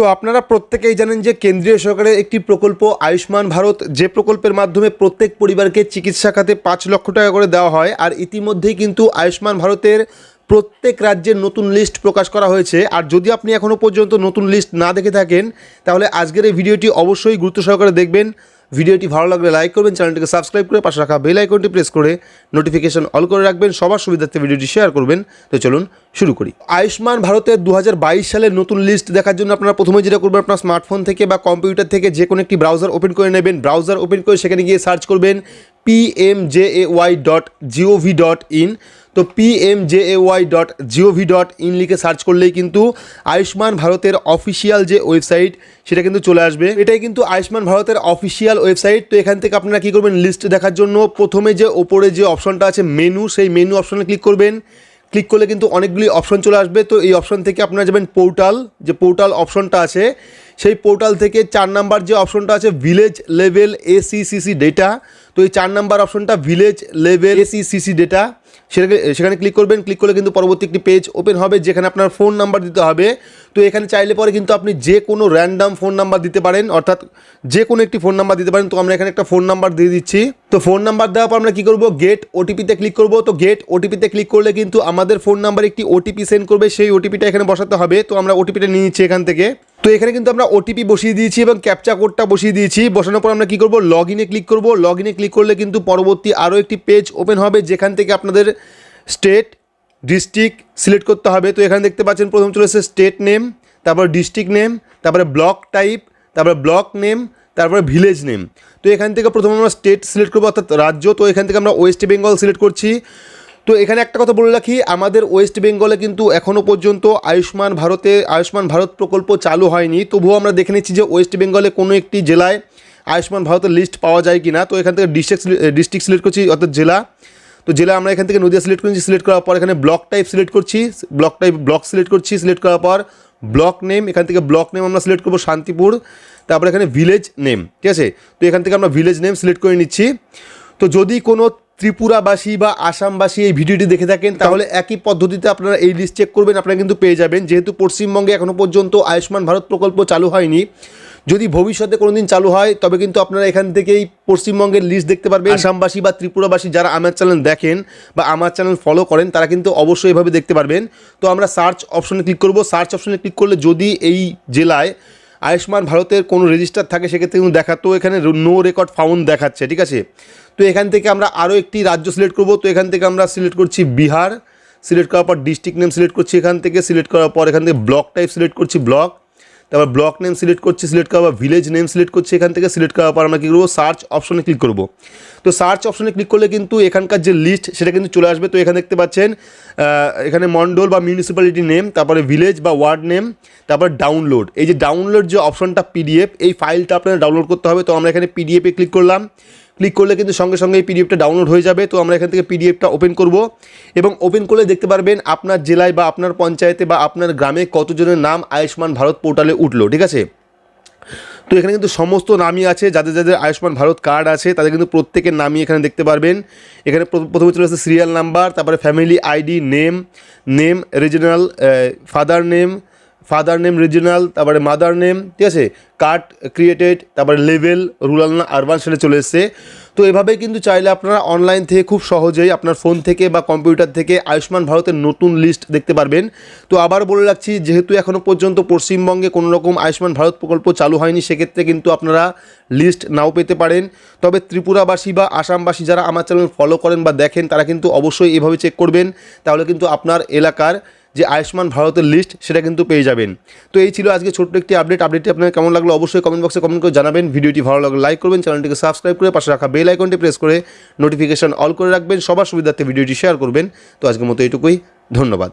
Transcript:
তো আপনারা প্রত্যেকেই জানেন যে কেন্দ্রীয় সরকারের একটি প্রকল্প আয়ুষ্মান ভারত, যে প্রকল্পের মাধ্যমে প্রত্যেক পরিবারকে চিকিৎসা খাতে পাঁচ লক্ষ টাকা করে দেওয়া হয়, আর ইতিমধ্যেই কিন্তু আয়ুষ্মান ভারতের প্রত্যেক রাজ্যের নতুন লিস্ট প্রকাশ করা হয়েছে। আর যদি আপনি এখনও পর্যন্ত নতুন লিস্ট না দেখে থাকেন, তাহলে আজকের এই ভিডিওটি অবশ্যই গুরুত্ব সহকারে দেখবেন। ভিডিওটি ভালো লাগলে লাইক করবেন, চ্যানেলটিকে সাবস্ক্রাইব করে পাশে রাখা বেল আইকনটি প্রেস করে নোটিফিকেশন অল করে রাখবেন, সবার সুবিধার্থে ভিডিওটি শেয়ার করবেন। তো চলুন শুরু করি। আয়ুষ্মান ভারতের দু হাজার বাইশ সালের নতুন লিস্ট দেখার জন্য আপনারা প্রথমে যেটা করবেন, আপনার স্মার্টফোন থেকে বা কম্পিউটার থেকে যে কোনো একটি ব্রাউজার ওপেন করে নেবেন। ব্রাউজার ওপেন করে সেখানে গিয়ে সার্চ করবেন PMJAY dot GOV dot in তো P M J A Y dot GOV dot in লিখে সার্চ করলেই কিন্তু আয়ুষ্মান ভারতের অফিসিয়াল যে ওয়েবসাইট সেটা কিন্তু চলে আসবে। এটাই কিন্তু আয়ুষ্মান ভারতের অফিসিয়াল ওয়েবসাইট তো এখান থেকে আপনারা কী করবেন? লিস্ট দেখার জন্য প্রথমে যে ওপরে যে অপশনটা আছে মেনু সেই মেনু অপশনে ক্লিক করবেন। ক্লিক করলে কিন্তু অনেকগুলি অপশন চলে আসবে। তো এই অপশন থেকে আপনারা যাবেন পোর্টাল যে পোর্টাল অপশনটা আছে, সেই পোর্টাল থেকে চার নাম্বার যে অপশনটা আছে ভিলেজ লেভেল এসিসিসি ডেটা তো এই চার নাম্বার অপশনটা ভিলেজ লেভেল এসিসিসি ডেটা সেটাকে, সেখানে ক্লিক করবেন ক্লিক করলে কিন্তু পরবর্তী একটি পেজ ওপেন হবে, যেখানে আপনার ফোন নাম্বার দিতে হবে। তো এখানে চাইলে পরে কিন্তু আপনি যে কোনো র্যান্ডাম ফোন নাম্বার দিতে পারেন, অর্থাৎ যে কোনো একটি ফোন নাম্বার দিতে পারেন। তো আমরা এখানে একটা ফোন নাম্বার দিয়ে দিচ্ছি। তো ফোন নাম্বার দেওয়ার পর আমরা কী করব? গেট ওটিপিতে ক্লিক করব। তো গেট ওটিপিতে ক্লিক করলে কিন্তু আমাদের ফোন নাম্বার একটি ওটিপি সেন্ড করবে, সেই ওটিপিটা এখানে বসাতে হবে। তো আমরা ওটিপিটা নিয়ে নিচ্ছি এখান থেকে। তো এখানে কিন্তু আমরা ওটিপি বসিয়ে দিয়েছি এবং ক্যাপচা কোডটা বসিয়ে দিয়েছি। বসানোর পর আমরা কী করব? লগ ইনে ক্লিক করব। লগ ইনে ক্লিক করলে কিন্তু পরবর্তী আরও একটি পেজ ওপেন হবে, যেখান থেকে আপনাদের স্টেট ডিস্ট্রিক্ট সিলেক্ট করতে হবে। তো এখানে দেখতে পাচ্ছেন প্রথম চলে এসেছে স্টেট নেম, তারপর ডিস্ট্রিক্ট নেম, তারপরে ব্লক টাইপ, তারপরে ব্লক নেম, তারপরে ভিলেজ নেম। তো এখান থেকে প্রথমে আমরা স্টেট সিলেক্ট করব, অর্থাৎ রাজ্য। তো এখান থেকে আমরা ওয়েস্ট বেঙ্গল সিলেক্ট করছি। তো এখানে একটা কথা বলে রাখি, আমাদের ওয়েস্ট বেঙ্গলে কিন্তু এখনও পর্যন্ত আয়ুষ্মান ভারতে, আয়ুষ্মান ভারত প্রকল্প চালু হয়নি। তবুও আমরা দেখে নিচ্ছি যে ওয়েস্ট বেঙ্গলে কোনো একটি জেলায় আয়ুষ্মান ভারতের লিস্ট পাওয়া যায় কি না তো এখান থেকে ডিস্ট্রিক্ট ডিস্ট্রিক্ট সিলেক্ট করছি, অর্থাৎ জেলা। তো জেলা আমরা এখান থেকে নদিয়া সিলেক্ট করছি সিলেক্ট করার পর এখানে ব্লক টাইপ সিলেক্ট করছি ব্লক টাইপ ব্লক সিলেক্ট করছি সিলেক্ট করার পর ব্লক নেম এখান থেকে ব্লক নেম আমরা সিলেক্ট করব শান্তিপুর, তারপর এখানে ভিলেজ নেম ঠিক আছে? তো এখান থেকে আমরা ভিলেজ নেম সিলেক্ট করে নিচ্ছি। তো যদি কোনো ত্রিপুরাবাসী বা আসামবাসী এই ভিডিওটি দেখে থাকেন, তাহলে একই পদ্ধতিতে আপনারা এই লিস্ট চেক করবেন, আপনারা কিন্তু পেয়ে যাবেন। যেহেতু পশ্চিমবঙ্গে এখনও পর্যন্ত আয়ুষ্মান ভারত প্রকল্প চালু হয়নি যদি ভবিষ্যতে কোনো দিন চালু হয় তবে কিন্তু আপনারা এখান থেকেই পশ্চিমবঙ্গের লিস্ট দেখতে পারবেন। আসামবাসী বা ত্রিপুরাবাসী যারা আমার চ্যানেল দেখেন বা আমার চ্যানেল ফলো করেন তারা কিন্তু অবশ্যই এভাবে দেখতে পারবেন। তো আমরা সার্চ অপশনে ক্লিক করব। সার্চ অপশনে ক্লিক করলে যদি এই জেলায় আয়ুষ্মান ভারতের কোনো রেজিস্টার থাকে সেক্ষেত্রে কিন্তু দেখা তো এখানে নো রেকর্ড ফাউন্ড দেখাচ্ছে ঠিক আছে? তো এখান থেকে আমরা আরও একটি রাজ্য সিলেক্ট করব। তো এখান থেকে আমরা সিলেক্ট করছি বিহার সিলেক্ট করার পর ডিস্ট্রিক্ট নেম সিলেক্ট করছি এখান থেকে সিলেক্ট করার পর এখান থেকে ব্লক টাইপ সিলেক্ট করছি ব্লক তারপর ব্লক নেম সিলেক্ট করছি সিলেক্ট করার পর ভিলেজ নেম সিলেক্ট করছি, এখান থেকে সিলেক্ট করার পর আমরা কী করব? সার্চ অপশনে ক্লিক করব। তো সার্চ অপশনে ক্লিক করলে কিন্তু এখানকার যে লিস্ট সেটা কিন্তু চলে আসবে। তো এখানে দেখতে পাচ্ছেন এখানে মন্ডল বা মিউনিসিপ্যালিটি নেম তারপরে ভিলেজ বা ওয়ার্ড নেম তারপর ডাউনলোড এই যে ডাউনলোড যে অপশনটা পিডিএফ এই ফাইলটা আপনাদের ডাউনলোড করতে হবে। তো আমরা এখানে পিডিএফে ক্লিক করলাম। ক্লিক করলে কিন্তু সঙ্গে সঙ্গে এই পিডিএফটা ডাউনলোড হয়ে যাবে। তো আমরা এখান থেকে পিডিএফটা ওপেন করব এবং ওপেন করলে দেখতে পারবেন আপনার জেলায় বা আপনার পঞ্চায়েতে বা আপনার গ্রামে কতজনের নাম আয়ুষ্মান ভারত পোর্টালে উঠল, ঠিক আছে? তো এখানে কিন্তু সমস্ত নামই আছে, যাদের যাদের আয়ুষ্মান ভারত কার্ড আছে, তাদের কিন্তু প্রত্যেকের নামই এখানে দেখতে পারবেন। এখানে প্রথমে চলে আসছে সিরিয়াল নাম্বার তারপরে family ID name name regional father name father name regional, তারপরে মাদার নেম, ঠিক আছে? কার্ড ক্রিয়েটেড, তারপরে লেভেল, রুরাল না, আরবান সেটা চলে এসছে। তো এভাবে কিন্তু চাইলে আপনারা অনলাইন থেকে খুব সহজেই আপনার ফোন থেকে বা কম্পিউটার থেকে আয়ুষ্মান ভারতের নতুন লিস্ট দেখতে পারবেন। তো আবার বলে রাখছি, যেহেতু এখনও পর্যন্ত পশ্চিমবঙ্গে কোনো রকম আয়ুষ্মান ভারত প্রকল্প চালু হয়নি, সেক্ষেত্রে কিন্তু আপনারা লিস্ট নাও পেতে পারেন। তবে ত্রিপুরাবাসী বা আসামবাসী যারা আমার চ্যানেল ফলো করেন বা দেখেন, তারা কিন্তু অবশ্যই এভাবে চেক করবেন। তাহলে কিন্তু আপনার এলাকার যে আয়ুষ্মান ভারতের লিস্ট সেটা কিন্তু পেয়ে যাবেন। তো এই ছিল আজকে ছোট্ট একটি আপডেট আপডেটটি আপনার কেমন লাগল অবশ্যই কমেন্ট বক্সে কমেন্ট করে জানাবেন। ভিডিওটি ভালো লাগলে লাইক করবেন চ্যানেলটিকে সাবস্ক্রাইব করে পাশে রাখা বেল আইকনটি প্রেস করে নোটিফিকেশান অল করে রাখবেন। সবার সুবিধার্থে ভিডিওটি শেয়ার করবেন। তো আজকের মতো এইটুকুই। ধন্যবাদ।